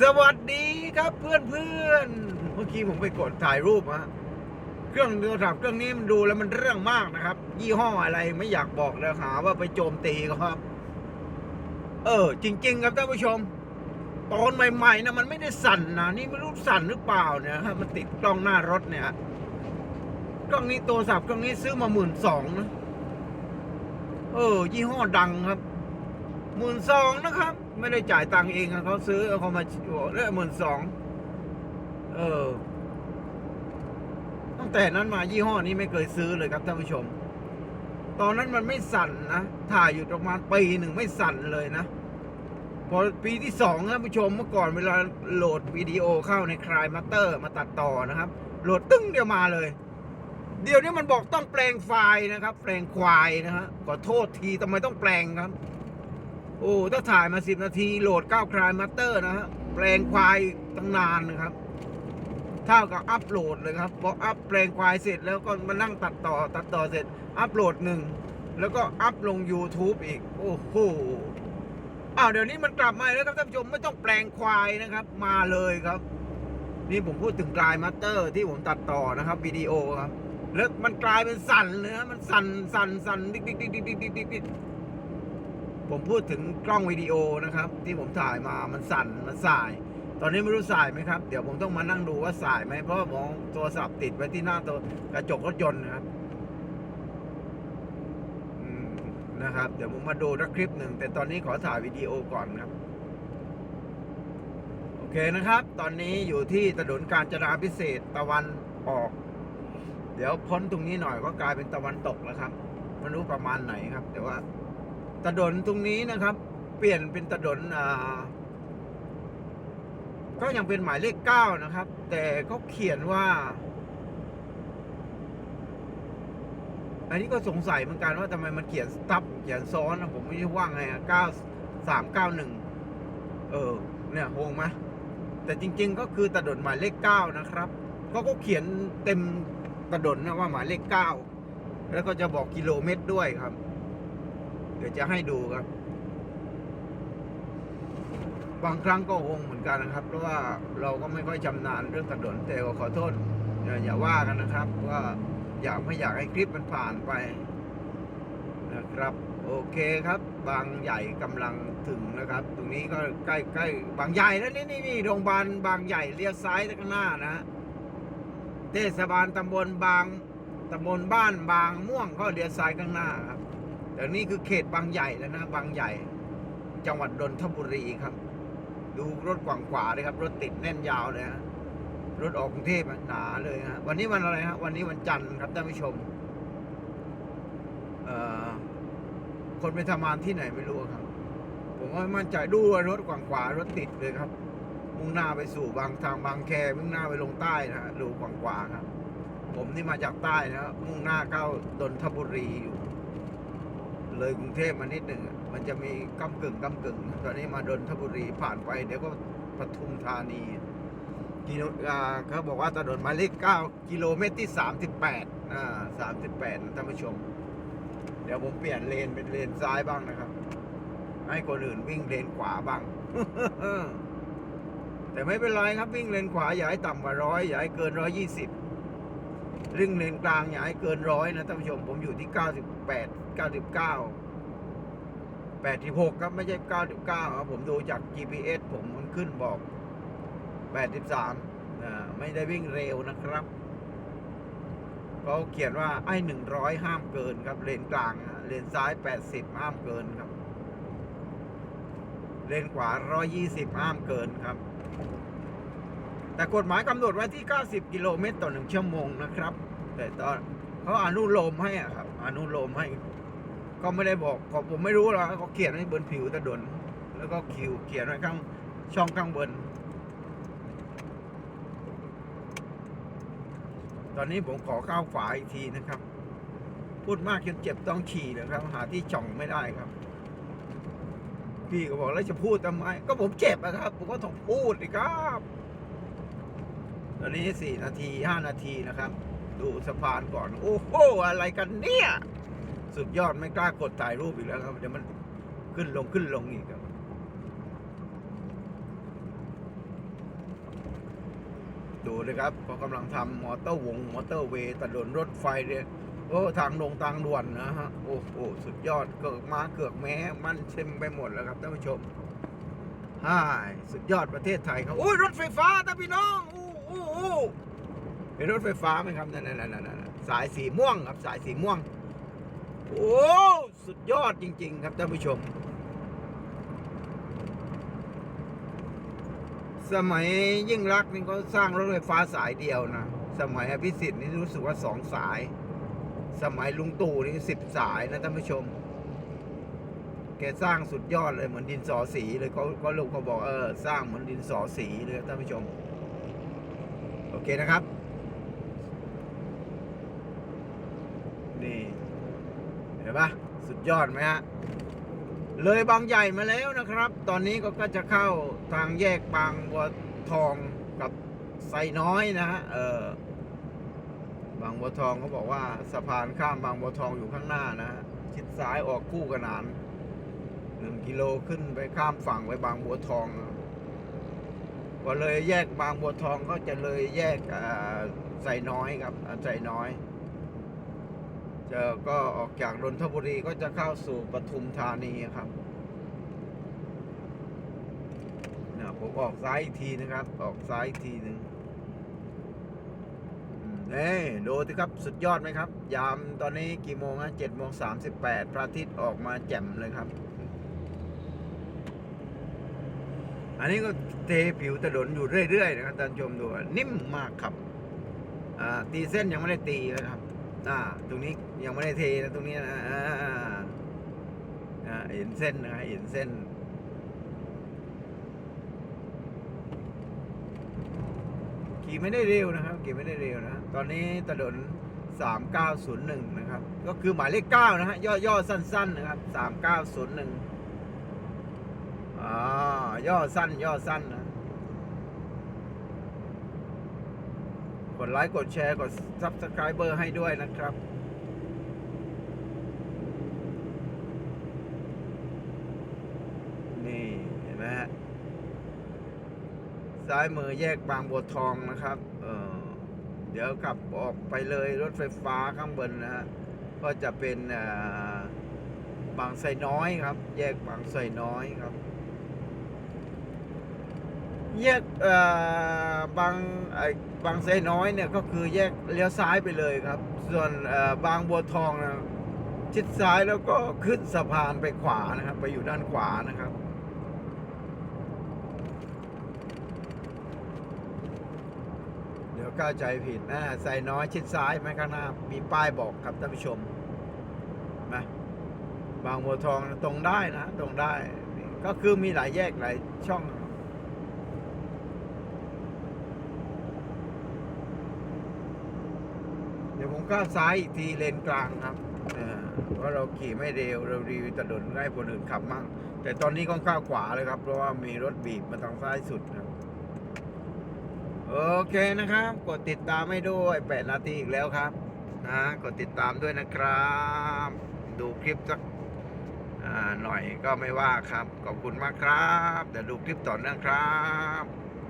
สวัสดีครับเพื่อนเพื่อนเมื่อกี้ผมไปกดถ่ายรูปฮะเครื่องโทรศัพท์เครื่องนี้มันดูแล้วมันเรื่องมากนะครับ ยี่ห้ออะไรไม่อยากบอกแล้วหาว่าไปโจมตีครับ เออ จริง ๆ ครับท่านผู้ชม ตอนใหม่ๆนะมันไม่ได้สั่นนะนี่ไม่รู้สั่นหรือเปล่าเนี่ยฮะมันติดกล้องหน้ารถเนี่ยกล้องนี้โทรศัพท์เครื่องนี้ซื้อมาหมื่นสองนะเออ ยี่ห้อดังครับ หมื่นสองนะครับ ไม่ได้จ่ายตังค์เองเขาซื้อเอาเขามาเรื่องหมื่นสองเออ ตั้งแต่นั้นมายี่ห้อนี้ไม่เคยซื้อเลยครับท่านผู้ชม ตอนนั้นมันไม่สั่นนะถ่ายอยู่ประมาณปีหนึ่งไม่สั่นเลยนะพอปีที่สองท่านผู้ชมเมื่อก่อนเวลาโหลดวิดีโอเข้าในคลายมาเตอร์มาตัดต่อนะครับ โหลดตึ้งเดียวมาเลย เดี๋ยวนี้มันบอกต้องแปลงไฟล์นะครับ แปลงควายนะฮะขอโทษทีทำไมต้องแปลงครับ โอ้ถ้าถ่ายมาสิบนาทีโหลดเก้าคลายมาสเตอร์นะฮะแปลงควายตั้งนานนะครับเท่ากับอัปโหลดเลยครับพออัปแปลงควายเสร็จแล้วก็มานั่งตัดต่อตัดต่อเสร็จ อัปโหลดหนึ่งแล้วก็อัปลง YouTube อีก โอ้โหอ้าวเดี๋ยวนี้มันกลับมาแล้วครับท่านผู้ชมไม่ต้องแปลงควายนะครับ มาเลยครับ นี่ผมพูดถึงกลายมาสเตอร์ที่ผมตัดต่อนะครับวิดีโอครับแล้วมันกลายเป็นสั่นเลยนะมันสั่นสั่นสั่นดิ๊กดิ๊กดิ๊กดิ๊กดิ๊กดิ๊ก ผมพูดถึงกล้องวิดีโอนะครับ ที่ผมถ่ายมามันสั่นมันสาย ตอนนี้ไม่รู้สายไหมครับ เดี๋ยวผมต้องมานั่งดูว่าสายไหมเพราะว่ามอาโทรศัพท์ติดไว้ที่หน้าตัวกระจกรถยนต์นะครับนะครับ เดี๋ยวผมมาดูสักคลิปหนึ่งแต่ตอนนี้ขอถ่ายวิดีโอก่อนครับ โอเคนะครับ ตอนนี้อยู่ที่ถนนกาญจนาพิเศษตะวันออก เดี๋ยวพ้นตรงนี้หน่อยก็กลายเป็นตะวันตกแล้วครับไม่รู้ประมาณไหนครับ แต่ว่า ถนนตรงนี้นะครับ เปลี่ยนเป็นถนนอ่าก็ยังเป็นหมายเลขเก้านะครับ แต่เขาเขียนว่า อันนี้ก็สงสัยเหมือนกันว่าทำไมมันเขียนทับเขียนซ้อนผมไม่รู้ว่าไงอะเก้าสามเก้าหนึ่งเออ เนี่ยงงไหมแต่จริง ๆ ก็คือถนนหมายเลขเก้านะครับเขาก็เขียนเต็มถนนนะว่าหมายเลขเก้าแล้วก็จะบอกกิโลเมตรด้วยครับ เดี๋ยวจะให้ดูครับ บางครั้งก็งงเหมือนกันนะครับ เพราะว่าเราก็ไม่ค่อยชำนาญเรื่องถนนแต่ก็ขอโทษอย่าอย่าว่ากันนะครับว่าอยากไม่อยากให้คลิปมันผ่านไปนะครับ โอเคครับ บางใหญ่กำลังถึงนะครับ ตรงนี้ก็ใกล้ใกล้บางใหญ่นะนี่นี่นี่โรงพยาบาลบางใหญ่เลี้ยวซ้ายข้างหน้านะฮะเทศบาลตำบลบางตำบลบ้านบางม่วงก็เลี้ยวซ้ายข้างหน้าครับ แต่นี่คือเขตบางใหญ่แล้วนะบางใหญ่ จังหวัดนนทบุรีครับ ดูรถกว่างขวาเลยครับ รถติดแน่นยาวเลยฮะรถออกกรุงเทพหนาเลยฮะวันนี้วันอะไรฮะวันนี้วันจันทร์ครับท่านผู้ชมเอ่อคนไปทำงานที่ไหนไม่รู้ครับ ผมว่ามั่นใจดูว่ารถกว่างขวารถติดเลยครับ มุ่งหน้าไปสู่บางทางบางแคมุ่งหน้าไปลงใต้นะฮะดูกว่างขวาครับ ผมนี่มาจากใต้นะครับมุ่งหน้าเข้าดนทบุรีอยู่ เลยกรุงเทพมานิดหนึ่งมันจะมีกำกึ่งกำกึ่ง ตอนนี้มาดนทบุรีผ่านไป เดี๋ยวก็ปทุมธานีกิโลอ่าเขาบอกว่าถนนหมายเลขเก้ากิโลเมตรที่สามสิบแปดอ่าสามสิบแปดท่านผู้ชม เดี๋ยวผมเปลี่ยนเลนเป็นเลนซ้ายบ้างนะครับ ให้คนอื่นวิ่งเลนขวาบ้าง แต่ไม่เป็นไรครับวิ่งเลนขวาอย่าให้ต่ำกว่าร้อยอย่าให้เกินร้อยยี่สิบ เรื่องเลนกลางอย่าให้เกินร้อยนะท่านผู้ชมผมอยู่ที่เก้าสิบแปดเก้าสิบเก้าแปดสิบหกครับไม่ใช่เก้าสิบเก้าครับผมดูจาก GPS ผมมันขึ้นบอกแปดสิบสามอ่าไม่ได้วิ่งเร็วนะครับเขาเขียนว่าไอ้หนึ่งร้อยห้ามเกินครับเลนกลางอะเลนซ้ายแปดสิบห้ามเกินครับ เลนขวาร้อยี่สิบห้ามเกินครับ แต่กฎหมายกำหนดไว้ที่เก้าสิบกิโลเมตรต่อหนึ่งชั่วโมงนะครับ แต่ตอนเขาอนุโลมให้อะครับ อนุโลมให้ ก็ไม่ได้บอกขอผมไม่รู้หรอกเขาเขียนไว้บนผิวถนนแล้วก็คิวเขียนไว้ข้างช่องข้างบน ตอนนี้ผมขอข้าวฝาอีกทีนะครับ พูดมากจนเจ็บต้องฉี่นะครับ หาที่จ่องไม่ได้ครับ พี่ก็บอกแล้วจะพูดทำไม ก็ผมเจ็บอะครับ ผมก็ต้องพูดเลยครับ ตอนนี้สี่นาทีห้านาทีนะครับ ดูสะพานก่อน โอ้โหอะไรกันเนี่ย สุดยอดไม่กล้ากดถ่ายรูปอีกแล้วครับ เดี๋ยวมันขึ้นลงขึ้นลงอีกครับนะครับเขากำลังทำมอเตอร์วงมอเตอร์เวย์ถนนรถไฟเนี่ยโอ้ทางลงทางด่วนนะฮะ โอ้โหสุดยอดเกือกมาเกือกแม้ มันเต็มไปหมดแล้วครับท่านผู้ชมฮ่ายสุดยอดประเทศไทยครับโอ้ยรถไฟฟ้าท่านพี่น้อง อู้อู้เป็นรถไฟฟ้าไหมครับนั่นนั่นนั่นนสายสีม่วงครับสายสีม่วง โอ้สุดยอดจริง ๆ ครับท่านผู้ชม สมัยยิ่งรักนี่ก็สร้างรถไฟฟ้าสายเดียวนะ สมัยอภิสิทธิ์นี่รู้สึกว่าสองสาย สมัยลุงตู่นี่สิบสายนะท่านผู้ชม แกสร้างสุดยอดเลยเหมือนดินสอสีเลยเขาก็ลูกเขาบอกเออสร้างเหมือนดินสอสีเลยท่านผู้ชม อเคนะครับ นี่เห็นปะสุดยอดไหมฮะ เลยบางใหญ่มาแล้วนะครับ ตอนนี้ก็ก็จะเข้าทางแยกบางบัวทองกับไซน้อยนะฮะ เออบางบัวทองเขาบอกว่าสะพานข้ามบางบัวทองอยู่ข้างหน้านะฮะชิดซ้ายออกคู่ขนานหนึ่งกิโลขึ้นไปข้ามฝั่งไปบางบัวทอง พอเลยแยกบางบัวทองก็จะเลยแยกอ่น้อยครับอ่น้อยจะก็ออกจากนนทบุรีก็จะเข้าสู่ปทุมธานีครับเนี่ยผมออกซ้ายอีกทีนะครับ ออกซ้ายอีกทีหนึ่งนี่ดูสิครับสุดยอดไหมครับ ยามตอนนี้กี่โมงนะเจ็ดโมงสามสิบแปดพระอาทิตย์ออกมาแจ่มเลยครับ อันนี้ก็เทผิวถนนอยู่เรื่อยๆนะครับท่านชมดูนิ่มมากครับตีเส้นยังไม่ได้ตีนะครับตรงนี้ยังไม่ได้เทนะตรงนี้นะเห็นเส้นนะเห็นเส้นขี่ไม่ได้เร็วนะครับขี่ไม่ได้เร็วนะ ตอนนี้ถนน3901 นะครับ ก็คือหมายเลข9นะฮะย่อย่อสั้น ๆ นะครับ 3901 อ่าย่อสั้น ย่อสั้นนะกดไลค์กดแชร์กด Subscriber ให้ด้วยนะครับ นี่ เห็นไหมฮะซ้ายมือแยกบางบัวทองนะครับ เออเดี๋ยวขับออกไปเลยรถไฟฟ้าข้างบนนะฮะ ก็จะเป็นบางไทรน้อยครับ แยกบางไทรน้อยครับ แยกบางบางไทรน้อยเนี่ยก็คือแยกเลี้ยวซ้ายไปเลยครับ ส่วนบางบัวทองนะชิดซ้ายแล้วก็ขึ้นสะพานไปขวานะครับ ไปอยู่ด้านขวานะครับ เดี๋ยวเข้าใจผิดนะใส่น้อยชิดซ้ายไหมข้างหน้า มีป้ายบอกครับท่านผู้ชมนะบางบัวทองตรงได้นะ ตรงได้ ก็คือมีหลายแยกหลายช่อง เดี๋ยว ผมก้าวซ้ายอีกทีเลนกลางครับเออเพราะเราขี่ไม่เร็วเรารีวิวถนนให้คนอื่นขับมั่ง แต่ตอนนี้ก็ก้าวขวาเลยครับ เพราะว่ามีรถบีบมาทางซ้ายสุดครับ โอเคนะครับ กดติดตามให้ด้วย8นาทีอีกแล้วครับนะกดติดตามด้วยนะครับ ดูคลิปสักหน่อยก็ไม่ว่าครับ ขอบคุณมากครับ เดี๋ยวดูคลิปต่อเนื่องครับ